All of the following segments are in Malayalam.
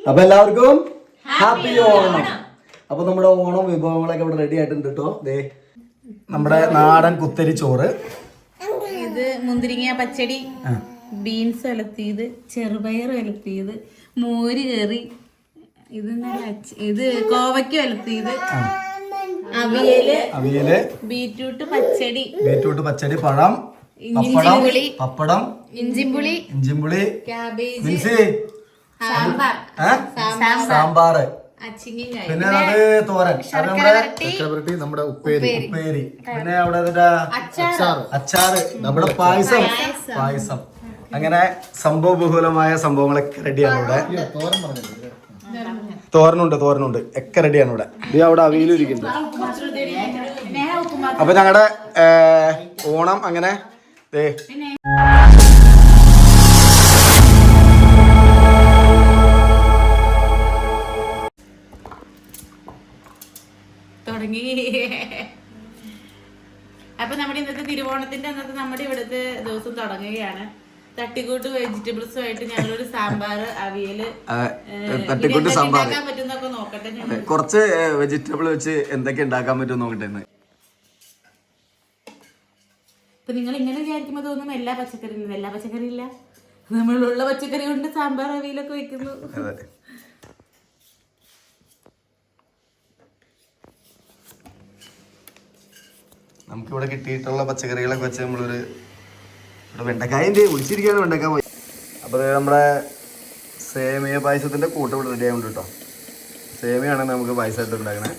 അപ്പൊ എല്ലാവർക്കും ഹാപ്പി ഓണം. അപ്പൊ നമ്മുടെ ഓണം വിഭവങ്ങളൊക്കെ ഇവിടെ റെഡി ആയിട്ടുണ്ട് കേട്ടോ ദേ നമ്മുടെ നാടൻ കുത്തരി ചോറ്. ഇത് മുന്തിരിങ്ങ പച്ചടി ബീൻസ് ഒലത്തിയത് ചെറുപയർ ഒലത്തിയത് മോര് കറി ഇത് ഇത് കോവയ്ക്ക് ഒലത്തിയത് അവിയൽ അവിയൽ ബീറ്റ്റൂട്ട് പച്ചടി ബീറ്റ്റൂട്ട് പച്ചടി പഴം പപ്പടം പപ്പടം ഇഞ്ചിമ്പുളി ഇഞ്ചിമ്പുളി ക്യാബേജ് സാമ്പാർ. പിന്നെ അത് തോരൻ. അത് നമ്മുടെ നമ്മുടെ ഉപ്പേരി. ഉപ്പേരി. പിന്നെ അവിടെ അച്ചാറ്. അച്ചാറ്. നമ്മുടെ പായസം. പായസം. അങ്ങനെ സംഭവ ബഹുലമായ സംഭവങ്ങളൊക്കെ റെഡിയാണ് ഇവിടെ. തോരനുണ്ട് തോരനുണ്ട്. ഒക്കെ റെഡിയാണ് ഇവിടെ. ഇത് അവിടെ അവിയിലും ഇരിക്കുന്നുണ്ട് അപ്പൊ ഞങ്ങളുടെ ഓണം അങ്ങനെ തുടങ്ങി. അപ്പൊ നമ്മുടെ ഇന്നത്തെ തിരുവോണത്തിന്റെ അന്നത്തെ നമ്മുടെ ഇവിടുത്തെ ദിവസം തുടങ്ങുകയാണ്. തട്ടിക്കൂട്ട് വെജിറ്റബിൾസുമായിട്ട് ഞങ്ങളൊരു സാമ്പാർ അവിയൽ തട്ടിക്കൂട്ട് സാമ്പാർ കുറച്ച് വെജിറ്റബിൾ വെച്ച് എന്തൊക്കെ ഉണ്ടാക്കാൻ പറ്റും നോക്കട്ടെ ഇപ്പൊ നിങ്ങൾ ഇങ്ങനെ വിചാരിക്കുമ്പോ തോന്നും എല്ലാ പച്ചക്കറിയും. എല്ലാ പച്ചക്കറി ഇല്ല. നമ്മളുള്ള പച്ചക്കറി കൊണ്ട് സാമ്പാർ അവിയലൊക്കെ വെക്കുന്നു. നമുക്കിവിടെ കിട്ടിയിട്ടുള്ള പച്ചക്കറികളൊക്കെ വെച്ച് നമ്മളൊരു ഇവിടെ വെണ്ടക്കായന്റെ ഒളിച്ചിരിക്കുകയാണ് വെണ്ടക്കായ പോയി. അപ്പോൾ നമ്മുടെ സേമിയ പായസത്തിന്റെ കൂട്ട് ഇവിടെ റെഡി ആവുന്നുണ്ട് കേട്ടോ സേമിയാണ് നമുക്ക് പായസമായിട്ട് ഉണ്ടാക്കണേ.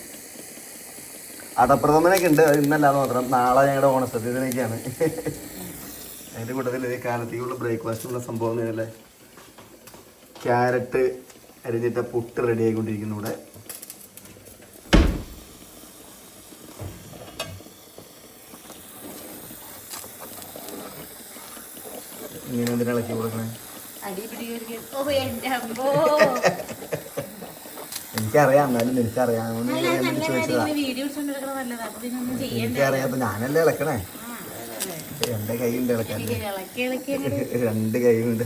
അടപ്രഥമനൊക്കെ ഉണ്ട് അത് ഇന്നല്ലാന്ന് മാത്രം. നാളെ ഞങ്ങളുടെ ഓണസദ്യത്തിനൊക്കെയാണ്. അതിന്റെ കൂട്ടത്തിൽ ഈ കാലത്തേക്കുള്ള ബ്രേക്ക്ഫാസ്റ്റുള്ള സംഭവം എന്നല്ലേ ക്യാരറ്റ് അരിഞ്ഞിട്ട പുട്ട് റെഡി ആയിക്കൊണ്ടിരിക്കുന്നു ഇവിടെ ഇങ്ങനെ എന്തിനാ ഇളക്കി കൊടുക്കണേ? എനിക്കറിയാം എന്നാലും അതുകൊണ്ട് ഞാൻ വിളിച്ചു ചെയ്യണ്ട. എനിക്കറിയാത്ത ഞാനല്ലേ ഇളക്കണേ? രണ്ട് കൈ ഉണ്ട് ഇളക്കാൻ ഇളക്കി ഇളക്കി രണ്ട് കൈ ഉണ്ട്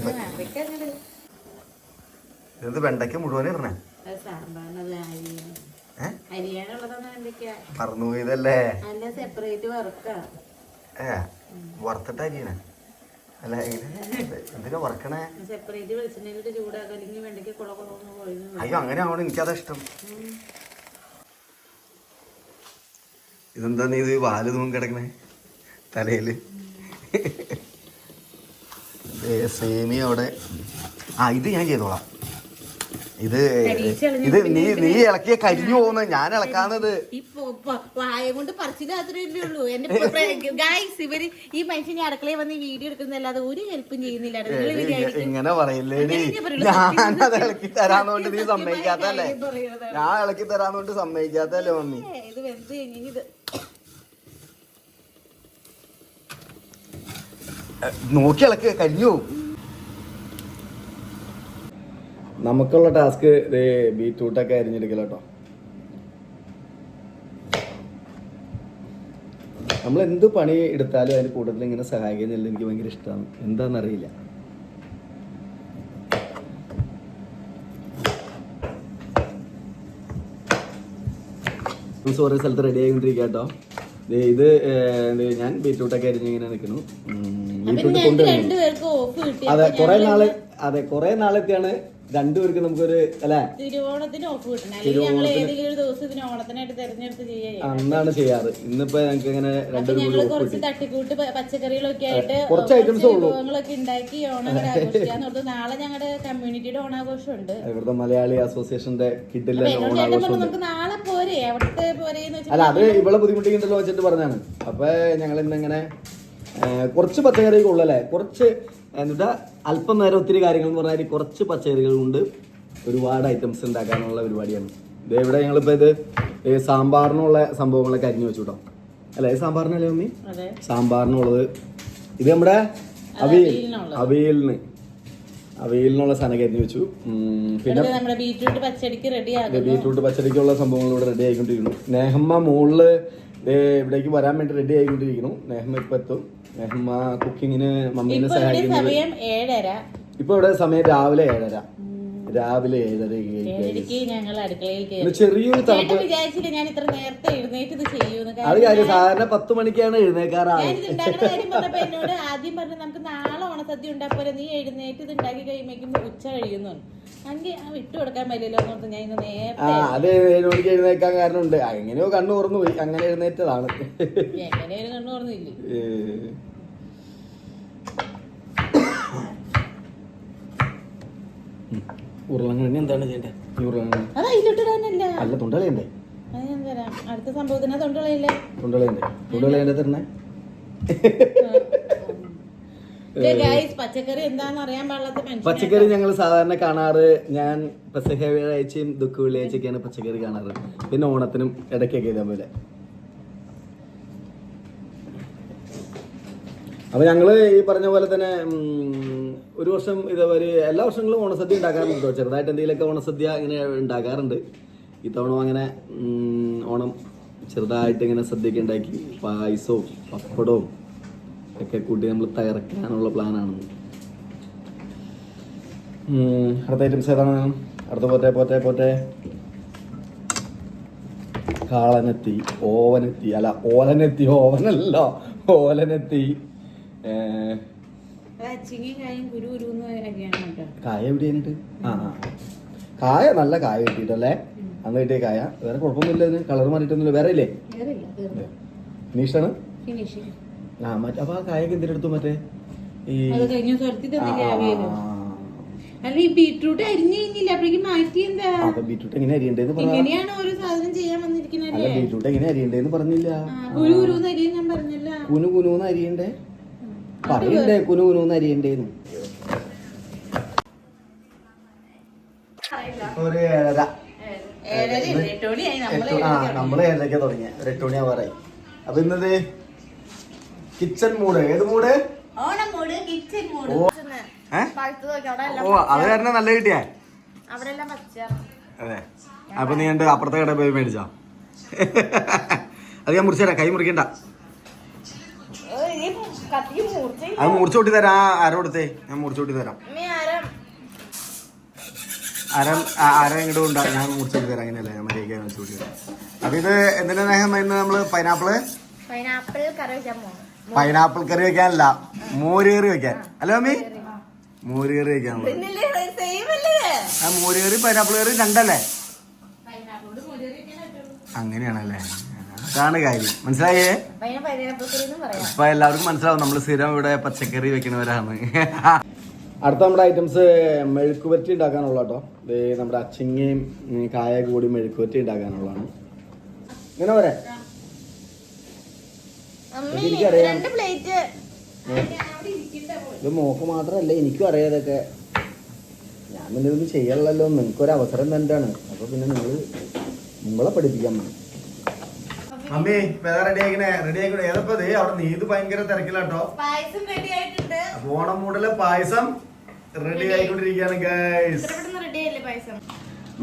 ഇത് വെണ്ടയ്ക്ക് മുഴുവൻ ഇടണേ? മറന്നു പോയതല്ലേ? വറുത്തിട്ട് അരിയണേ. അല്ല എന്തിനാ വറക്കണേ? അയ്യോ അങ്ങനെ ആവണം എനിക്കതാ ഇഷ്ടം. ഇതെന്താ നീ ഇത് വാൽ തൂങ്ങി കിടക്കണേ? തലയിൽ? ദേ സേമിയ അവിടെ. ആ ഇത് ഞാൻ ചെയ്തോളാം. ഇത് ഇത് നീ നീ ഇളക്കിയ കരിഞ്ഞു പോകുന്നത് ഞാൻ ഇളക്കാന്നത് വായ കൊണ്ട് ഉള്ളൂ. എന്റെ ഗായ്സ് ഇവർ ഈ മനുഷ്യനെ അടുക്കളയിൽ വന്ന് വീഡിയോ എടുക്കുന്നല്ലാതെ ഒരു ഹെൽപ്പും ചെയ്യുന്നില്ല. ഇങ്ങനെ പറയില്ലേടി ഞാൻ. ഞാനത് ഇളക്കി തരാന്നോണ്ട് നീ സമ്മതിക്കാത്തല്ലേ ഞാൻ ഇളക്കി തരാന്നോണ്ട് സമ്മതിക്കാത്തല്ലേ മമ്മി? ഇത് വെന്ത് കഴിഞ്ഞ് ഇത്. നോക്കി ഇളക്ക് കരിഞ്ഞു പോകും. നമുക്കുള്ള ടാസ്ക് ബീറ്റ്റൂട്ടൊക്കെ അരിഞ്ഞെടുക്കല കേട്ടോ. നമ്മൾ എന്ത് പണി എടുത്താലും അതിന് കൂടുതൽ ഇങ്ങനെ സഹായിക്കുന്നില്ല എനിക്ക് ഭയങ്കര ഇഷ്ടമാണ് എന്താണെന്നറിയില്ല ഓരോ സ്ഥലത്ത് റെഡി ആയിക്കൊണ്ടിരിക്കുക കേട്ടോ. ഇത് ഞാൻ ബീറ്റ്റൂട്ടൊക്കെ അരിഞ്ഞ് ഇങ്ങനെ നിൽക്കുന്നു ബീറ്റ്റൂട്ട് കൊണ്ടുവന്നു അതെ കുറെ നാൾ അതെ കുറെ നാളെത്തിയാണ് രണ്ടുപേർക്ക് നമുക്കൊരു അല്ലെ? തിരുവോണത്തിന് ഓഫ് കിട്ടണം. അല്ലെങ്കിൽ ഞങ്ങൾ ഏതെങ്കിലും ഒരു ദിവസം ഇതിന് ഓണത്തിനായിട്ട് തെരഞ്ഞെടുത്ത് ചെയ്യാം അന്നാണ് ചെയ്യാറ്. ഇന്നിപ്പോ ഞങ്ങൾക്ക് ഇങ്ങനെ രണ്ടുപേരും കൂടി കുറച്ച് തട്ടിക്കൂട്ട് പച്ചക്കറികളൊക്കെ ആയിട്ട് കുറച്ച് ഐറ്റംസ് ഉള്ളൂ. വിഭവങ്ങളൊക്കെ ഉണ്ടാക്കി ഓണം അങ്ങട് ആഘോഷിക്കാന്ന് ഓർത്ത് നാളെ ഞങ്ങളുടെ കമ്മ്യൂണിറ്റിയുടെ ഓണാഘോഷം ഉണ്ട് ഇവിടുത്തെ മലയാളി അസോസിയേഷന്റെ കിഡിലെ ഓണാഘോഷം നമുക്ക് നാളെ പോരെ എവിടത്തെ പോരേന്ന് അല്ല അത് ഇവിടെ ബുദ്ധിമുട്ടിക്കുന്നുണ്ടല്ലോ വെച്ചിട്ട് പറഞ്ഞാണ് അപ്പൊ ഞങ്ങൾ ഇന്നിങ്ങനെ കുറച്ച് പച്ചക്കറികൾ ഉള്ളല്ലേ? കുറച്ച് എന്നിട്ട് അല്പം നേരം ഒത്തിരി കാര്യങ്ങൾ എന്ന് പറഞ്ഞാൽ കുറച്ച് പച്ചക്കറികൾ കൊണ്ട് ഒരുപാട് ഐറ്റംസ് ഉണ്ടാക്കാനുള്ള പരിപാടിയാണ്. ഇത് ഇവിടെ ഞങ്ങളിപ്പോ ഇത് സാമ്പാറിനുള്ള സംഭവങ്ങളൊക്കെ അരിഞ്ഞു വെച്ചു കേട്ടോ. അല്ലേ? സാമ്പാറിനല്ലേ മമ്മി സാമ്പാറിനുള്ളത്. ഇത് നമ്മുടെ അവിയൽ. അവിയലിന്. അവിയലിനുള്ള സാധനം അരിഞ്ഞു വെച്ചു. പിന്നെ ബീറ്റ്റൂട്ട് പച്ചടിക്ക് റെഡി ബീറ്റ്റൂട്ട് പച്ചടിക്കുള്ള സംഭവങ്ങൾ ഇവിടെ റെഡി ആയിക്കൊണ്ടിരിക്കുന്നു. നെഹമ്മ മുകളിൽ ഇവിടേക്ക് വരാൻ വേണ്ടി റെഡി ആയിക്കൊണ്ടിരിക്കുന്നു. നെഹമ്മ ഇപ്പൊ എത്തും. കുക്കിങ്ങിന് മമ്മീനെ സഹായിക്കുന്നത് സമയം ഏഴര. ഇപ്പൊ ഇവിടെ സമയം രാവിലെ ഏഴര. രാവിലെ ഏഴരയ്ക്ക് കഴിക്കുക ഞങ്ങൾ അടുക്കളയിൽ ചെറിയൊരു തണുപ്പ്. വിചാരിച്ചില്ല ഞാൻ ഇത്ര നേരത്തെ എഴുന്നേറ്റ് ഇത് ചെയ്യൂന്ന് അത് കാര്യം സാധാരണ പത്ത് മണിക്കാണ് എഴുന്നേക്കാറാണ് എന്നോട് ആദ്യം പറഞ്ഞു നമുക്ക് നാളെ ഓണസദ്യ ഉണ്ടാപ്പോലെ നീ എഴുന്നേറ്റ് ഇത് ഉണ്ടാക്കി കഴിയുമ്പോഴേക്കും ഉച്ച കഴിയുന്നു അത് ഏഴ് മണിക്ക് എഴുന്നേക്കാൻ കാരണമുണ്ട്. ഉണ്ട് എങ്ങനെയോ കണ്ണു തുറന്നു പോയി. അങ്ങനെ എഴുന്നേറ്റതാണ്. എങ്ങനെയോ കണ്ണു ഓർന്നില്ലേ ഏ. ഉം. ഉരുളൻകിഴങ്ങ്. എന്താണ് അത് അതിലിട്ടിടാനല്ല. അല്ല തൊണ്ടളയണ്ടേ? അത് ഞാൻ തരാം അടുത്ത സംഭവത്തിന് തൊണ്ടുകളയില്ലേ തൊണ്ടളയണ്ടേ? തൊണ്ടളയണ്ടേ തരണേ? ഗൈസ് പച്ചക്കറി എന്താന്ന് അറിയാൻ പാടില്ലാത്ത പച്ചക്കറി ഞങ്ങൾ സാധാരണ കാണാറ്. ഞാൻ പെസഹ വ്യാഴാഴ്ചയും ദുഃഖ വെള്ളിയാഴ്ചയൊക്കെയാണ് പച്ചക്കറി കാണാറ്. പിന്നെ ഓണത്തിനും ഇടയ്ക്കൊക്കെ ഇതേപോലെ. അപ്പൊ ഞങ്ങൾ ഈ പറഞ്ഞ പോലെ തന്നെ ഒരു വർഷം ഇതേപോലെ എല്ലാ വർഷങ്ങളും ഓണസദ്യ ഉണ്ടാക്കാറുണ്ട്. ചെറുതായിട്ട് എന്തെങ്കിലുമൊക്കെ ഓണസദ്യ ഇങ്ങനെ ഉണ്ടാക്കാറുണ്ട്. ഇത്തവണ അങ്ങനെ ഓണം ചെറുതായിട്ട് ഇങ്ങനെ സദ്യയൊക്കെ ഉണ്ടാക്കി. പായസവും പപ്പടവും ഒക്കെ കൂട്ടി നമ്മൾ തകർക്കാനുള്ള പ്ലാനാണ്. അടുത്ത ഐറ്റംസ് ഏതാണ്? അടുത്ത പോറ്റെ പോറ്റെ പോറ്റെ കാളനെത്തി ഓവനെത്തി. അല്ല ഓലനെത്തി ഓവനല്ല ഓലനെത്തി. കായും എവിടെയായിട്ട് ആ ആ. കായ നല്ല കായ കിട്ടിയിട്ടല്ലേ? അന്ന് കിട്ടിയ കായ. വേറെ കുഴപ്പമൊന്നുമില്ല അതിന് കളർ മാറിയിട്ടൊന്നുമില്ല. വേറെ ഇല്ലേ? ഫിനിഷാണ്? ആ മറ്റേ അപ്പൊ ആ കായൊക്കെ എന്തിനെടുത്തു മറ്റേ ഈ അല്ല ഈ ബീട്രൂട്ട് അരിഞ്ഞു കഴിഞ്ഞില്ല? അപ്പോഴേക്കും മാറ്റി എന്താ എങ്ങനെ അരിയണ്ടേന്ന് ഓരോ സാധനം ചെയ്യാൻ എങ്ങനെ അരിയണ്ടേന്ന് പറഞ്ഞില്ല. കുനു കുനൂന്ന് അരിയണ്ടേ? പറയണ്ടേ കുനു കുനൂന്ന് അരിയണ്ടേന്ന്. ഒരു ഏഴര. നമ്മൾ എട്ട് ആ നമ്മൾ ഏഴരയ്ക്ക് തുടങ്ങിയ ഒരു എട്ട് മണിയാവാറായി അപ്പൊ ഇന്നത് കിച്ചൺ മൂഡ് ഏത് മൂട്? മൂട്? ഓ. അത് കാരണം നല്ല കിട്ടിയാ? അതെ. അപ്പൊ നീ എന്റെ അപ്പുറത്തെ കടയിൽ പോയി മേടിച്ചോ. അത് ഞാൻ മുറിച്ചേരാ കൈ മുറിക്കണ്ട. അത് മുറിച്ചു കൂട്ടി തരാം. ആ അര കൊടുത്തേ? ഞാൻ മുറിച്ചു കൂട്ടി തരാം ആരം? അര അര ഇങ്ങോട്ട് കൊണ്ടാ ഞാൻ മുറിച്ചു കൂട്ടി തരാം. അങ്ങനെയല്ലേ ഞാൻ കേൾക്കാൻ മുറിച്ചോട്ടി കൂട്ടി തരാം. അപ്പൊ ഇത് എന്തിനാ സ്നേഹം ഇന്ന് നമ്മൾ? പൈനാപ്പിൾ? പൈനാപ്പിൾ കറി വെക്കാനല്ല. മോര് കറി വെക്കാൻ. അല്ലേ മമ്മി മോര് കറി വെക്കാൻ സെയിം അല്ലേ? ആ മോര് കറി പൈനാപ്പിൾ കറി രണ്ടല്ലേ? അങ്ങനെയാണല്ലേ? അതാണ് കാര്യം. മനസ്സിലായേ ഇപ്പൊ എല്ലാവർക്കും മനസ്സിലാവും നമ്മൾ സ്ഥിരം ഇവിടെ പച്ചക്കറി വെക്കുന്നവരാണ് അടുത്ത നമ്മുടെ ഐറ്റംസ് മെഴുക്കുപറ്റി ഉണ്ടാക്കാനുള്ള കേട്ടോ ഇത് നമ്മുടെ അച്ചിങ്ങയും കായ കൂടി മെഴുക്കുപറ്റി ഉണ്ടാക്കാനുള്ളതാണ്. ഇങ്ങനെ പോരെ? എനിക്കറിയാം. രണ്ട് പ്ലേറ്റ്. ഇത് മോക്ക് മാത്രമല്ല എനിക്കും അറിയാം ഇതൊക്കെ. ഞാൻ പിന്നെ ഇതൊന്നും ചെയ്യണല്ലോ നിങ്ങൾക്കൊരു അവസരം തന്നെയാണ് അപ്പൊ പിന്നെ നിങ്ങൾ നിങ്ങളെ പഠിപ്പിക്കാൻ വേണം. മമ്മി വേറെ റെഡി ആയിക്കണേ റെഡി ആയിക്കണേ ഏതപ്പോ ദേ അവിടെ നീത് ഭയങ്കര തിരക്കിലാട്ടോ പായസം ഓണം മൂടൽ പായസം റെഡി ആയിക്കൊണ്ടിരിക്കുകയാണ് ഗൈസ് പായസം?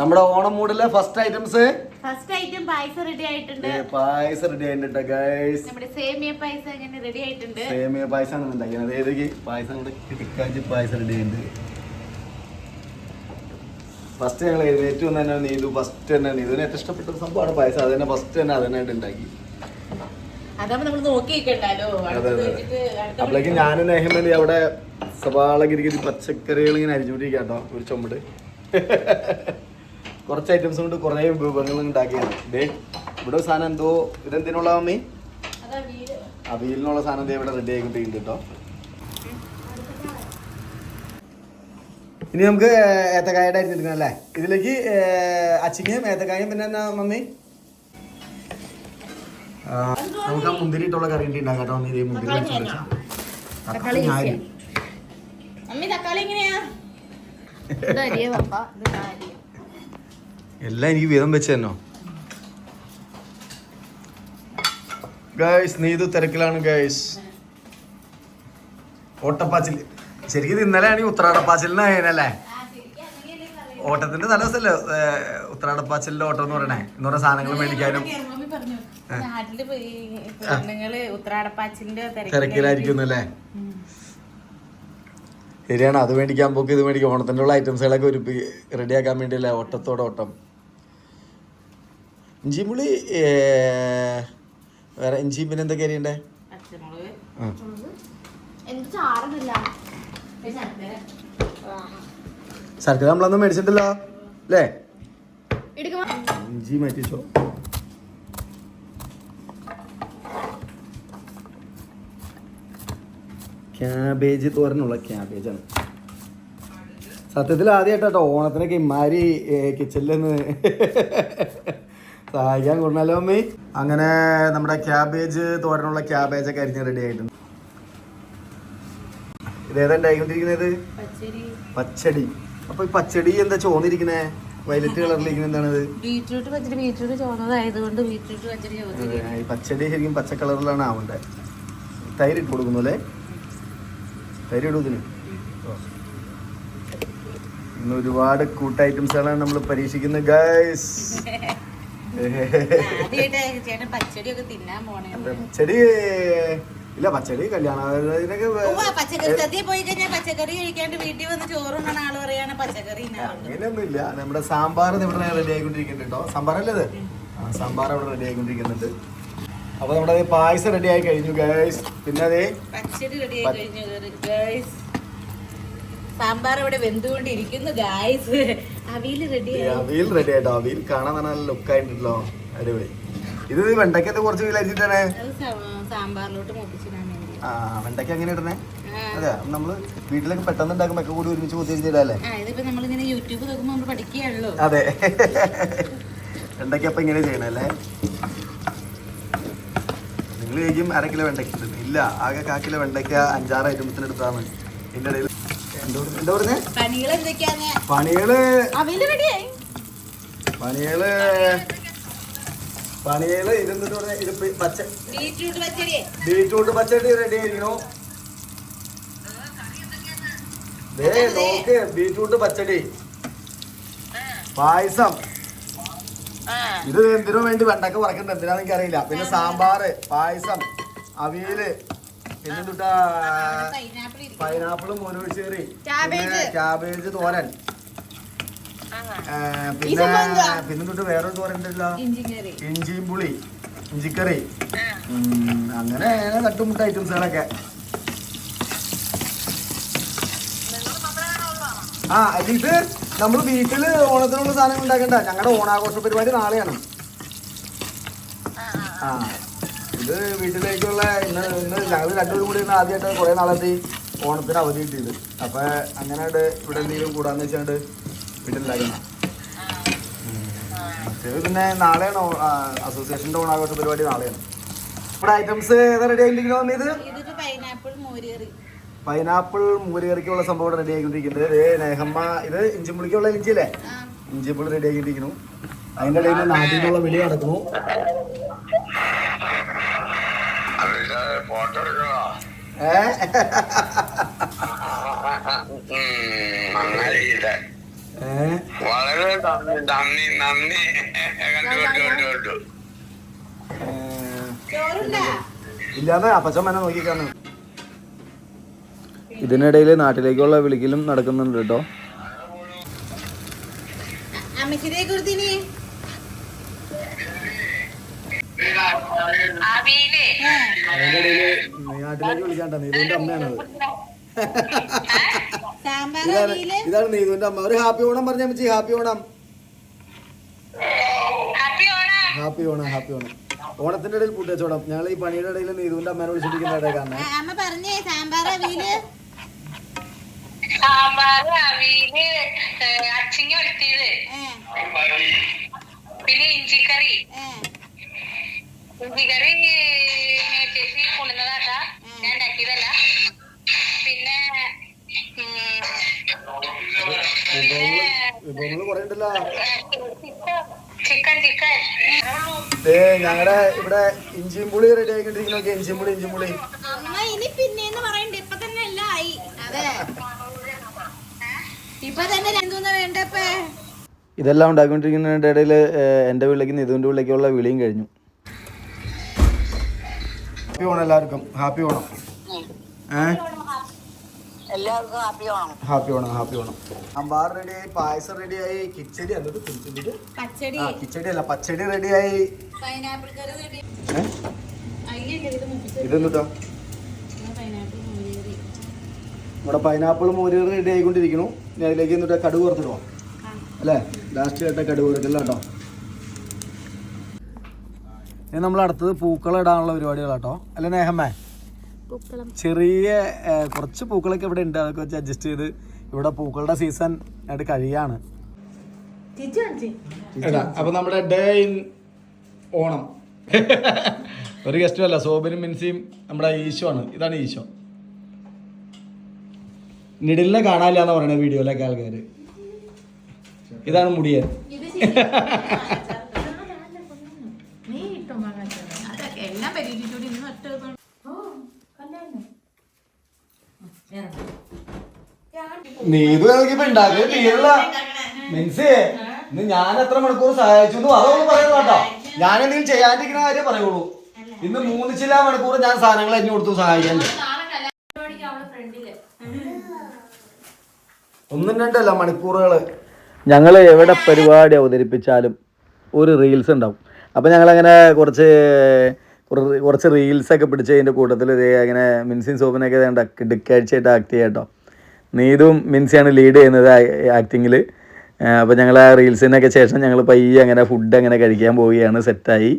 നമ്മുടെ ഓണം മൂടൽ ഫസ്റ്റ് ഐറ്റംസ് ഫസ്റ്റ് ഐറ്റം പായസം റെഡി ആയിട്ടുണ്ട്. പായസം റെഡി ആയിട്ടുണ്ട് ഗൈസ് നമ്മുടെ സേമിയ പായസം അങ്ങനെ റെഡി ആയിട്ടുണ്ട്. സേമിയ പായസമാണ് ഉണ്ടാക്കിയത് ഏതൊക്കെ പായസം കൂടെ കിടക്കാഞ്ചി പായസം റെഡി ആയിട്ടുണ്ട്. ഫസ്റ്റ് ഞങ്ങൾ എഴുന്നേറ്റ് വന്ന് തന്നെ നീതു ഫസ്റ്റ് തന്നെ നീതുവിന് ഏറ്റവും ഇഷ്ടപ്പെട്ട ഒരു സംഭവമാണ് പായസം. അത് തന്നെ ഫസ്റ്റ് തന്നെ അത് തന്നെ ഉണ്ടാക്കി. അപ്പോഴേക്ക് ഞാനും നെഹ്മലി അവിടെ സവാളഗിരി പച്ചക്കറികൾ ഇങ്ങനെ അരിച്ചുകൊണ്ടിരിക്കുക കേട്ടോ ഒരു ചുമട്. കുറച്ച് ഐറ്റംസ് കൊണ്ട് കുറേ വിഭവങ്ങൾ ഉണ്ടാക്കിയാണ് ദേ ഇവിടെ സാധനം എന്തോ ഇതെന്തിനുള്ള മമ്മി അവിയലിനുള്ള സാധനം ഇവിടെ റെഡി ആയിക്കൊണ്ടിരിക്കുന്നുണ്ട് കേട്ടോ. ഇനി നമുക്ക് ഏത്തക്കായുടെ അരിഞ്ഞെടുക്കണം അല്ലേ? ഇതിലേക്ക് അച്ചിങ്ങയും ഏത്തക്കായും പിന്നെ എന്നാ മമ്മി? നമുക്ക് ആ മുന്തിരി ഇട്ടുള്ള കറി ഉണ്ടാക്കാം കേട്ടോ മമ്മി. ഇതേ മുന്തിരി തക്കാളി ഞാൻ എല്ലാം എനിക്ക് വീതം വെച്ച് തന്നോ? ഗൈസ് നീതു തിരക്കിലാണ് ഗൈസ് ഓട്ടപ്പാച്ചിൽ ശരിക്കും ഇന്നലെയാണ് ഈ ഉത്രാടപ്പാച്ചിലിന് ആയതല്ലേ ഓട്ടത്തിന്റെ തലേദിവസമല്ലേ ഉത്രാടപ്പാച്ചിലിന്റെ ഓട്ടം എന്ന് പറയണേ. എന്ന് പറഞ്ഞ സാധനങ്ങൾ മേടിക്കാനും. മമ്മി പറഞ്ഞു നാട്ടിൽ പോയി പെണ്ണുങ്ങൾ ഉത്രാടപ്പാച്ചിലിന്റെ തിരക്കിലായിരിക്കും. അല്ലേ? ശരിയാണ് അത് മേടിക്കാൻ പോക്ക് ഇത് മേടിക്കാം ഓണത്തിന്റെ ഉള്ള ഐറ്റംസുകളൊക്കെ ഒരു റെഡിയാക്കാൻ വേണ്ടിയല്ലേ ഓട്ടത്തോടെ ഓട്ടം. ഇഞ്ചിമുളി വേറെ ഇഞ്ചി പിന്നെ എന്തൊക്കെ അറിയണ്ടേ ശർക്കര. നമ്മളൊന്നും മേടിച്ചിട്ടില്ല? അല്ലേ ഇഞ്ചി മാറ്റിച്ചോ ക്യാബേജ് തോരനുള്ള ക്യാബേജാണ്. സത്യത്തിൽ ആദ്യമായിട്ടോ ഓണത്തിനൊക്കെ ഇമാരി കിച്ചണിൽ നിന്ന് സഹായിക്കാൻ കൊണ്ടല്ലോ അമ്മേ. അങ്ങനെ നമ്മുടെ ക്യാബേജ് തോരനുള്ള ക്യാബേജ് ഒക്കെ അരിഞ്ഞ് റെഡി ആയിട്ടുണ്ട്. ഇതേതാ ഉണ്ടായിക്കൊണ്ടിരിക്കുന്നത്? പച്ചടി. അപ്പൊ ഈ പച്ചടി എന്താ ചോന്നിരിക്കുന്നേ വയലറ്റ് കളറിലിരിക്കുന്ന എന്താണത്? ബീറ്റ്റൂട്ട് പച്ചടി ബീറ്റ്റൂട്ട് ചോന്നതായതുകൊണ്ട് ബീറ്റ്റൂട്ട് പച്ചടി ഈ പച്ചടി ശരിക്കും പച്ച കളറിലാണ് ആവണ്ടേ. തൈര് ഇട്ട് കൊടുക്കുന്നു അല്ലേ? തൈര് ഇടും ഇതിന്. ഇന്ന് ഒരുപാട് കൂട്ട ഐറ്റംസുകളാണ് നമ്മൾ പരീക്ഷിക്കുന്നത് ഗൈസ് പച്ചടി. ഇല്ല പച്ചടി കല്യാണ. പച്ചക്കറി പോയി കഴിഞ്ഞാൽ പച്ചക്കറി കഴിക്കാണ്ട് വീട്ടിൽ വന്ന് ചോറുണ്ണ ആൾ പറയാണ് പച്ചക്കറി അങ്ങനെയൊന്നുമില്ല. നമ്മുടെ സാമ്പാർ ഇവിടെ റെഡി ആയിക്കൊണ്ടിരിക്കുന്നുണ്ട് കേട്ടോ സാമ്പാറല്ലേ ആ സാമ്പാർ അവിടെ റെഡി ആയിക്കൊണ്ടിരിക്കുന്നുണ്ട്. അപ്പൊ നമ്മുടെ പായസം റെഡി ആയി കഴിഞ്ഞു ഗൈസ് പിന്നെ അതേ പച്ചടി റെഡി ആയി കഴിഞ്ഞു സാമ്പാർ ഇവിടെ വെന്തുകൊണ്ടിരിക്കുന്നു ഗായ്സ് അവിയൽ റെഡി അവിയൽ റെഡി ആയിട്ടോ. അവിയൽ കാണാൻ നല്ല ലുക്ക് ആയിട്ടുണ്ടല്ലോ. അടിപൊളി. ഇത് വെണ്ടയ്ക്കത്ത് കുറച്ച് വിലരിച്ചിട്ടാണ് ആ വെണ്ടയ്ക്ക എങ്ങനെ ഇടണേ? അതെ നമ്മൾ വീട്ടിലൊക്കെ പെട്ടെന്ന് ഉണ്ടാക്കുമ്പോ ഒക്കെ കൂടി ഒരുമിച്ച് കുത്തിരിച്ചിടല്ലേ അതെ. വെണ്ടയ്ക്ക അപ്പൊ ഇങ്ങനെ ചെയ്യണല്ലേ നിങ്ങൾ ചോദിക്കും അര കിലോ വെണ്ടയ്ക്ക ഇല്ല ആകെ കാ കിലോ വെണ്ടയ്ക്ക അഞ്ചാറ് ഐറ്റംസിന് എടുത്താണ് ഇതിന്റെ ഇടയിൽ എന്താ പറഞ്ഞെ- പണികൾ പണികൾ പണികൾ ഇരുന്നിട്ട് പറഞ്ഞ? ഇത് പച്ച ബീറ്റ്റൂട്ട് പച്ചടി. റെഡി ആയിരിക്കണോ? ദേ നോക്ക് ബീറ്റ്റൂട്ട് പച്ചടി. പായസം. ഇത് എന്തിനു വേണ്ടി വെണ്ടക്ക കുറക്കണ്ട എന്തിനാന്ന് എനിക്ക് അറിയില്ല പിന്നെ സാമ്പാറ് പായസം അവിയൽ. പിന്നെ പൈനാപ്പിൾ Cabbage. ക്യാബേജ് തോരൻ. പിന്നെ? പിന്നെ തൊട്ട് വേറെ കറി ഇഞ്ചിയും പുളി ഇഞ്ചിക്കറി. അങ്ങനെ തട്ടുമുട്ട ഐറ്റംസുകളൊക്കെ. ആ ഇത് നമ്മൾ വീട്ടിൽ ഓണത്തിനുള്ള സാധനങ്ങൾ ഉണ്ടാക്കണ്ട. ഞങ്ങളുടെ ഓണാഘോഷ പരിപാടി നാളെയാണ്. ആ ഇത് വീട്ടിലേക്കുള്ള ഇന്ന് ഇന്ന് ഞങ്ങൾ രണ്ടുപേരും കൂടി ഇന്ന് ആദ്യമായിട്ട് കുറേ നാളത്തെ ഓണത്തിന് അവധി കിട്ടിയത്. അപ്പൊ അങ്ങനെ ഇവിടെ എന്തെങ്കിലും കൂടാന്ന് വെച്ചാണ്ട് വീട്ടിലുണ്ടാക്കണം മറ്റേത് പിന്നെ നാളെയാണ് അസോസിയേഷന്റെ ഓണാഘോഷ പരിപാടി നാളെയാണ്. ഇവിടെ ഐറ്റംസ് ഏതാ റെഡി ആയിട്ടിരിക്കണോ ഇത്? പൈനാപ്പിൾ മോര് കറി പൈനാപ്പിൾ സംഭവം റെഡി ആയിക്കൊണ്ടിരിക്കുന്നത് ഏ നെഹമ്മ ഇത് ഇഞ്ചി അല്ലേ? ഇഞ്ചി ഇഞ്ചിപ്പുളി റെഡി ആക്കിയിരിക്കുന്നു അതിന്റെ ഇടയിൽ നാട്ടിൽ നിന്നുള്ള വിളി നടക്കുന്നു. ഏ? വളരെ നന്ദി നന്ദി കണ്ടു കണ്ടു നോക്കിക്കാണ്. ഇതിനിടയിൽ നാട്ടിലേക്കുള്ള വിളിക്കലും നടക്കുന്നുണ്ട് കേട്ടോ. നാട്ടിലേക്ക് വിളിക്കാണ്ട നീതുവിന്റെ അമ്മയാണത്. ഇതാണ് ഇതാണ് നീതുവിന്റെ അമ്മ. ഒരു ഹാപ്പി ഓണം പറഞ്ഞ അമ്മച്ചി. Happy Onam. Happy Onam. Happy Onam ഓണത്തിന്റെ ഇടയിൽ കൂട്ടിവച്ചോണം ഞങ്ങൾ ഈ പണിയുടെ ഇടയിൽ നീതുവിന്റെ അമ്മേനെ വിളിച്ചിരിക്കുന്ന ഇടയിൽ കാരണം അമ്മ പറഞ്ഞേ സാമ്പാർ അവിയൽ? സാമ്പാർ അവിയൽ അച്ചിങ്ങ വെളുത്തിയത് പിന്നെ ഇഞ്ചിക്കറി. ഇഞ്ചിക്കറി ഏ ഞങ്ങളുടെ ഇവിടെ ഇഞ്ചിയും പുളി റെഡി ആയിക്കൊണ്ടിരിക്കുന്ന. നോക്കി ഇഞ്ചിയും പുളി ഇഞ്ചിയും പുളി. അമ്മ ഇനി പിന്നെന്ന് പറയണ്ട. ഇപ്പൊ തന്നെ എല്ലാം ആയി. അതെ. ഇപ്പൊ തന്നെ രണ്ടൂന്ന് വേണ്ടപ്പേ ഇതെല്ലാം ഉണ്ടാക്കിക്കൊണ്ടിരിക്കുന്നതിന്റെ ഇടയിൽ എന്റെ വീട്ടിലേക്ക് നിതുവിന്റെ വീട്ടിലേക്കുള്ള വിളിയും കഴിഞ്ഞു. ഹാപ്പി ഓണം എല്ലാവർക്കും. ഹാപ്പി ഓണം. ഏ? എല്ലാവർക്കും happy Onam. Happy Onam happy Onam. അമ്പാർ റെഡിയായി പായസം റെഡിയായി കിച്ചടി എന്നിട്ട് കിച്ചടി പച്ചടി. ആ കിച്ചടി അല്ല പച്ചടി റെഡിയായി പൈനാപ്പിൾ കറി റെഡി ഏഹ് അതിലല്ലേ ഇത് മുപ്പിച്ച് ഇതെന്നിട്ടോ പൈനാപ്പിൾ മുന്തിരി നമ്മുടെ പൈനാപ്പിൾ മോര് റെഡി ആയിക്കൊണ്ടിരിക്കുന്നു. ഞാൻ അതിലേക്ക് എന്നിട്ട് കടുക് കുറച്ചിടുവോ അല്ലേ? ലാസ്റ്റ് കേട്ട കടുക് കുറച്ചില്ല കേട്ടോ. ഇനി നമ്മൾ അടുത്തത് പൂക്കളം ഇടാനുള്ള പരിപാടികളാട്ടോ. അല്ലേ നേഹമ്മേ? ചെറിയ കുറച്ച് പൂക്കളൊക്കെ ഇവിടെ ഉണ്ട്. അതൊക്കെ വെച്ച് അഡ്ജസ്റ്റ് ചെയ്ത് ഇവിടെ പൂക്കളുടെ സീസൺ ആയിട്ട് കഴിയാണ്. അപ്പൊ നമ്മുടെ ഡേ ഇൻ ഓണം. ഒരു ഗസ്റ്റും അല്ല സോബിനും മിൻസിയും നമ്മുടെ ഈശോ ആണ്. ഇതാണ് ഈശോ. നിഡിലിനെ കാണാനില്ല എന്ന് പറയുന്നത് വീഡിയോയിലൊക്കെ ആൾക്കാര്. ഇതാണ് മുടിയൻ ഇത് നീ ഇട്ടോ മകൻ അതൊക്കെ എല്ലാം പരീക്ഷിച്ചോടി ഇന്ന് ഒറ്റ ദിവസം- ഓ കണ്ടായിരുന്നു നീ ഇത് നോക്കിയപ്പോ ഉണ്ടാക്കുക തീരല്ല മിൻസി ഇന്ന് ഞാൻ എത്ര മണിക്കൂർ സഹായിച്ചു എന്ന് അതൊന്നും പറയുന്നു കേട്ടോ. ഞാൻ എന്തെങ്കിലും ചെയ്യാണ്ടിരിക്കുന്ന കാര്യം പറയുള്ളൂ. ഇന്ന് മൂന്ന് ചില മണിക്കൂർ ഞാൻ സാധനങ്ങൾ എന്നെ കൊടുത്തു സഹായിക്കാൻ. ഒന്നും രണ്ടല്ല മണിക്കൂറുകൾ ഞങ്ങൾ എവിടെ പരിപാടി അവതരിപ്പിച്ചാലും ഒരു റീൽസ് ഉണ്ടാവും. അപ്പോൾ ഞങ്ങളങ്ങനെ കുറച്ച് കുറ- കുറച്ച് റീൽസൊക്കെ പിടിച്ച് അതിന്റെ കൂട്ടത്തിൽ അങ്ങനെ മിൻസിൻ സോപ്പിനൊക്കെ ഡിക്കാഴ്ചയായിട്ട് ആക്ട് ചെയ്യാട്ടോ നീതും മിൻസിയാണ് ലീഡ് ചെയ്യുന്നത് ആക്ടിങ്ങിൽ അപ്പോൾ ഞങ്ങൾ ആ റീൽസിനൊക്കെ ശേഷം ഞങ്ങൾ പയ്യെ അങ്ങനെ ഫുഡ് അങ്ങനെ കഴിക്കാൻ പോവുകയാണ് സെറ്റായി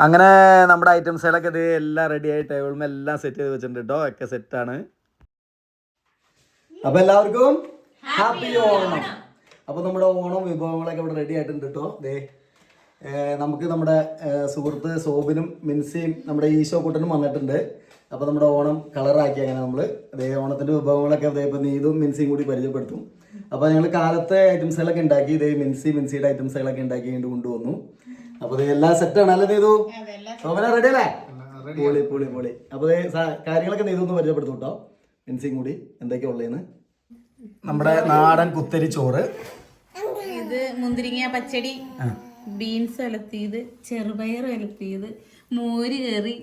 അങ്ങനെ നമ്മുടെ ഐറ്റംസുകളൊക്കെ ഇത് എല്ലാം റെഡി ആയി ടേബിളും എല്ലാം സെറ്റ് ചെയ്ത് വെച്ചിട്ടുണ്ട് കേട്ടോ ഒക്കെ സെറ്റാണ് അപ്പോൾ എല്ലാവർക്കും ഹാപ്പി ഓണം. അപ്പോൾ നമ്മുടെ ഓണം വിഭവങ്ങളൊക്കെ ഇവിടെ റെഡി ആയിട്ടുണ്ട് കേട്ടോ ദേ. നമുക്ക് നമ്മുടെ സുഹൃത്ത് സോബിനും മിൻസിയും നമ്മുടെ ഈശോ കൂട്ടനും വന്നിട്ടുണ്ട്. അപ്പോൾ നമ്മുടെ ഓണം കളറാക്കി അങ്ങനെ നമ്മൾ അതേ ഓണത്തിന്റെ വിഭവങ്ങളൊക്കെ ദേ ഇപ്പൊ നീതും മിൻസിയും കൂടി പരിചയപ്പെടുത്തും. അപ്പോൾ ഞങ്ങൾ കാലത്തെ ഐറ്റംസുകളൊക്കെ ഉണ്ടാക്കി ഇതേ മിൻസി മിൻസിയുടെ ഐറ്റംസുകളൊക്കെ ഉണ്ടാക്കി കൊണ്ട് കൊണ്ടുവന്നു. അപ്പൊ ഇത് എല്ലാം സെറ്റാണ് അല്ലേ നീതു? സോബന റെഡി അല്ലേ? പൊളി പൊളി പൊളി. അപ്പോൾ ദേ കാര്യങ്ങളൊക്കെ നീതു ഒന്ന് പരിചയപ്പെടുത്തും കേട്ടോ മിൻസിയും കൂടി എന്തൊക്കെയാ ഉള്ളതെന്ന് നമ്മുടെ നാടൻ കുത്തരി ചോറ്. ഇത് മുന്തിരിങ്ങ പച്ചടി. ബീൻസ് അലത്തിയത് ചെറുപയർ അലത്തിയത് മോര് കറി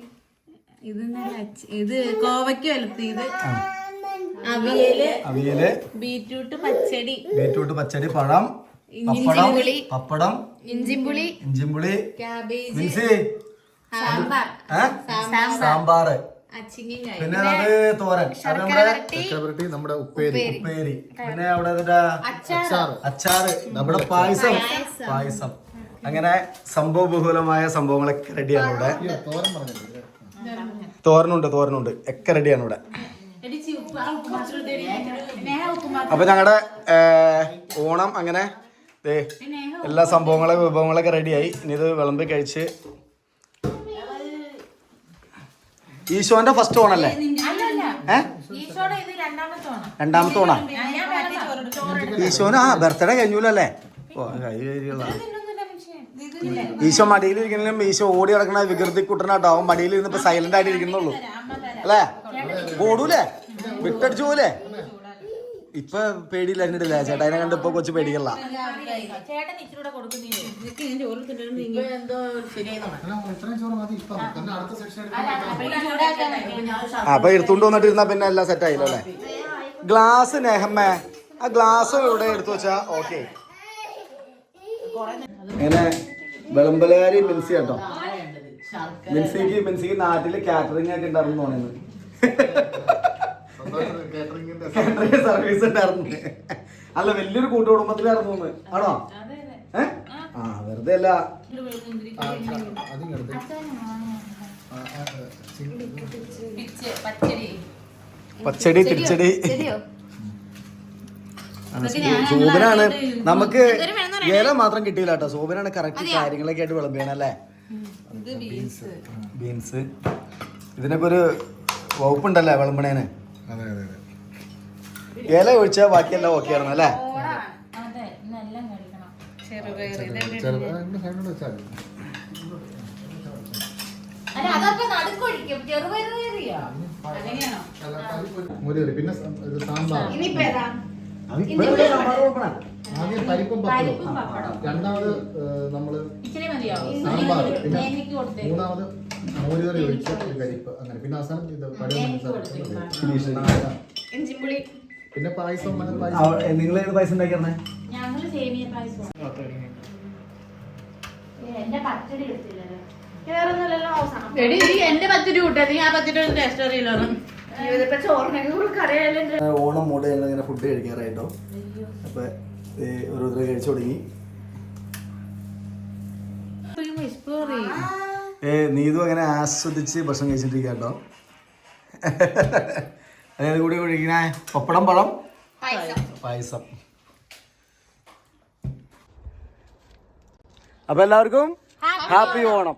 ഇത് ഇത് കോവയ്ക്ക് അലത്തിയത് അവിയൽ അവിയൽ ബീറ്റ്റൂട്ട് പച്ചടി ബീറ്റ്റൂട്ട് പച്ചടി പഴം പപ്പടം പപ്പടം ഇഞ്ചിമ്പുളി ഇഞ്ചിമ്പുളി ഏ? സാമ്പാറ് പിന്നെ അത് തോരൻ. ചക്കരവരട്ടി നമ്മുടെ നമ്മുടെ ഉപ്പേരി. ഉപ്പേരി. പിന്നെ അവിടെ അച്ചാറ്. അച്ചാറ്. നമ്മുടെ പായസം. പായസം. അങ്ങനെ സംഭവ ബഹുലമായ സംഭവങ്ങളൊക്കെ റെഡിയാണ് ഇവിടെ. തോരനുണ്ട് തോരനുണ്ട്. ഒക്കെ റെഡിയാണ് ഇവിടെ. അപ്പൊ ഞങ്ങളുടെ ഓണം അങ്ങനെ ദേ എല്ലാ സംഭവങ്ങളും വിഭവങ്ങളൊക്കെ റെഡിയായി ഇനി ഇത് വിളമ്പി കഴിച്ച് ഈശോന്റെ ഫസ്റ്റ് ഓണല്ലേ അല്ലല്ല. ഏ? ഇത് രണ്ടാമത്തെ ഓണം. ഈശോന് ആ ബർത്ത്ഡേ കഴിഞ്ഞൂലല്ലേ? ഓ കൈ ഇതില്ലേ ഈശോ മടിയിൽ ഇരിക്കുന്നതിലും ഈശോ ഓടി നടക്കുന്ന വികൃതി കുട്ടനാട്ടോ അവൻ മടിയിൽ ഇരുന്ന് ഇപ്പൊ സൈലന്റ് ആയിട്ട് ഇരിക്കുന്നുള്ളൂ. അല്ലേ? ഓടൂലേ? വിട്ടടിച്ചു പോലെ ഇപ്പൊ പേടിയില്ല എന്നിട്ടില്ല ചേട്ടാ കണ്ട് ഇപ്പൊ കൊച്ചു പേടിക്കല്ല. അപ്പൊ എടുത്തുകൊണ്ട് വന്നിട്ട് ഇരുന്നാ പിന്നെ എല്ലാം സെറ്റ് ആയില്ല അല്ലേ? ഗ്ലാസ് നെഹമ്മേ ആ ഗ്ലാസ് ഇവിടെ എടുത്തു വെച്ചാ? ഓക്കെ. വിളമ്പലുകാരി മിൻസി കേട്ടോ മിൻസിക്ക് മിൻസിക്ക് നാട്ടിൽ കാറ്ററിംഗ് ഒക്കെ ഉണ്ടായിരുന്നു തോന്നുന്നു. കാറ്ററിംഗ് സർവീസ് ഉണ്ടായിരുന്നു. അല്ല വലിയൊരു കൂട്ടുകുടുംബത്തിലായിരുന്നു. ആണോ? ആ. വെറുതെ അല്ല. പച്ചടി. പച്ചടി തിരിച്ചടി. സൂപനാണ് നമുക്ക് ഇല മാത്രം കിട്ടിയില്ല കേട്ടോ. സൂപനാണ് കറക്റ്റ് കാര്യങ്ങളൊക്കെ ആയിട്ട് വിളമ്പിയാണ് അല്ലേ? ബീൻസ് ബീൻസ് ഇതിനൊക്കെ ഒരു വകുപ്പുണ്ടല്ലേ വിളമ്പണേന്? ഇല ഒഴിച്ചാൽ ബാക്കിയെല്ലാം ഓക്കെ ആണ് അല്ലേ? പിന്നെ ഇത് സാമ്പാർ. ആദ്യം പരിപ്പും പപ്പടവും. രണ്ടാമത് നമ്മൾ സാമ്പാർ പിന്നെ മൂന്നാമത് മോരുകറി ഒഴിച്ച് ഒരു കരിപ്പ് അങ്ങനെ. പിന്നെ അവസാനം ഇത് കടുക് പിന്നെ പായസം നിങ്ങൾ ഏത് പായസം. ഉണ്ടാക്കിയിരുന്നേ? ഞങ്ങൾ സേമിയ പായസം. എന്റെ പച്ചടി എടുത്തില്ലല്ലോ. അവസാനം. എന്റെ പച്ചടി കൂട്ടാ. നീ ആ പച്ചടി ടേസ്റ്റ് അറിയില്ലാണ് ഇതിപ്പോ ചോറിനെ അറിയാലോ ഓണം മൂട് ഞങ്ങൾ ഇങ്ങനെ ഫുഡ് കഴിക്കാറായിട്ടോ. അപ്പൊ ഓരോരുത്തരെ ഓരോരുത്തർ കഴിച്ചു തുടങ്ങി. ഏ നീതു അങ്ങനെ ആസ്വദിച്ച് ഭക്ഷണം കഴിച്ചിട്ടിരിക്കുക കേട്ടോ അതായത് കൂടി കഴിക്കണ. പപ്പടം പഴം? പായസം. അപ്പൊ എല്ലാവർക്കും happy Onam.